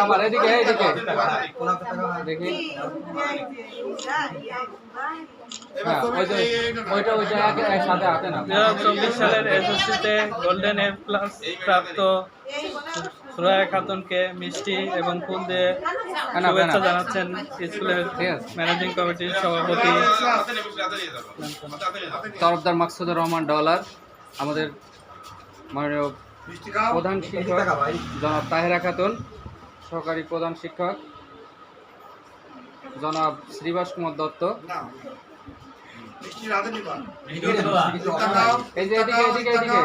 আবার এদিকে এদিকে। দেখি। হ্যাঁ চব্বিশ সালের এসএসসিতে গোল্ডেন এ প্লাস প্রাপ্ত সুরায়া খাতুনকে মিষ্টি এবং ফুল দিয়ে না, শুভেচ্ছা জানাচ্ছেন স্কুলের ম্যানেজিং কমিটির সভাপতি। তরফদার মাকসুদুর রহমান ডলার আমাদের মাননীয় প্রধান শিক্ষক জনাব তাহেরা খাতুন সহকারী প্রধান শিক্ষক জনাব শ্রীবাস কুমার দত্ত। এই যে এদিকে এদিকে এদিকে।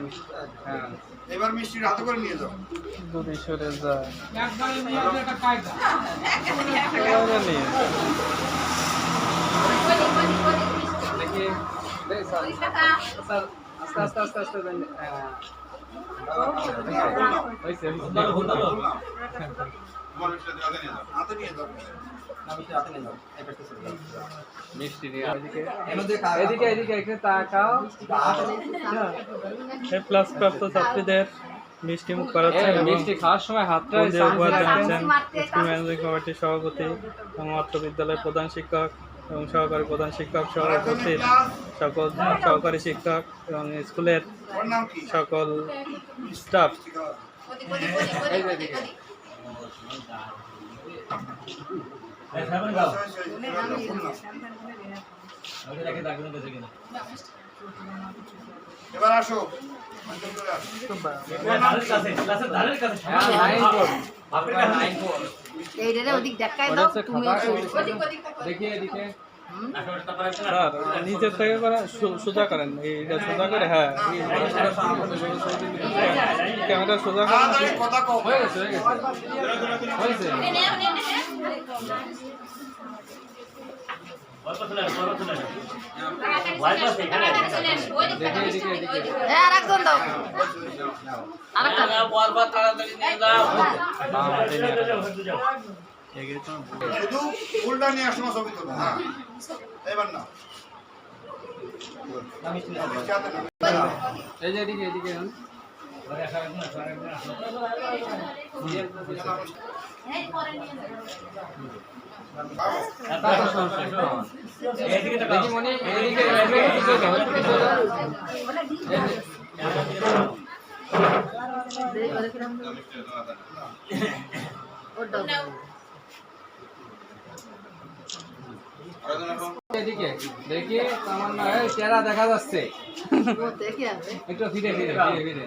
মিষ্টি। হ্যাঁ। এবার মিষ্টির হাতে করে নিয়ে যাও। সরে আস্তে আস্তে আস্তে আস্তে হ্যাঁ। হয়েছে হাতে নিয়ে যাও। মিষ্টি নিয়ে এদিকে এদিকে এদিকে তাকাও প্লাস প্রাপ্ত ছাত্রীদের মিষ্টি মুখ করাচ্ছেন মিষ্টি খাওয়ার সময় হাতটা। জানাচ্ছেন স্কুল ম্যানেজিং কমিটির সভাপতি এবং বিদ্যালয়ের প্রধান শিক্ষক এবং সহকারী প্রধান শিক্ষক সহ উপস্থিত সকল সহকারী শিক্ষক এবং স্কুলের সকল স্টাফ। এই যে এদিকে হয়েছে, হয়েছে, হয়েছে। এবার আসো। হ্যাঁ স্যার নিচের থেকে সোজা করেন। এইটা সোজা করে হ্যাঁ। ক্যামেরা সোজা করেন। হয়ে গেছে হয়ে গেছে শুধু ফুলটা নিয়ে। এই যে এদিকে এদিকে এদিকে দেখি আমার চেহারা দেখা যাচ্ছে। একটু ফিরে ফিরে ফিরে ফিরে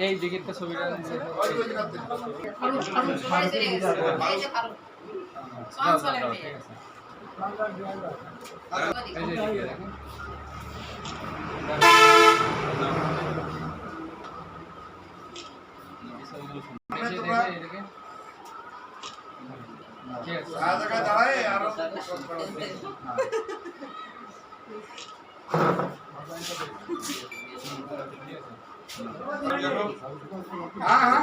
এই দিকের ছবিটা ঠিক আছে। এই যে এদিকে দেখেন। এই যে দেখে, এদিকে। ঠিক আছে। আর জায়গায় দাঁড়ায় আর হ্যাঁ হ্যাঁ এদিকে, এদিকে। এই, বৃষ্টির চামচ হাত দিয়ে যায় না বেশি তো আনা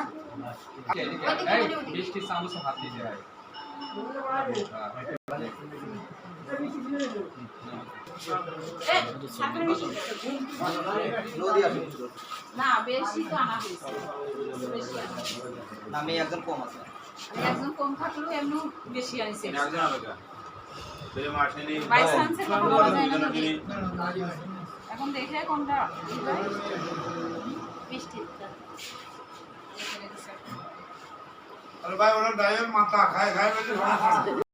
হয়েছে বেশি আনা হয়েছে। আমি একজন কম আছে আর একজন কম থাকলেও এমনি বেশি আনছে বাই চান্সে কথা বলা যায় না এখন দেখে কোনটা মিষ্টি আরে ভাই ওরা ড্রাইভার মাথা খায় খায় বলে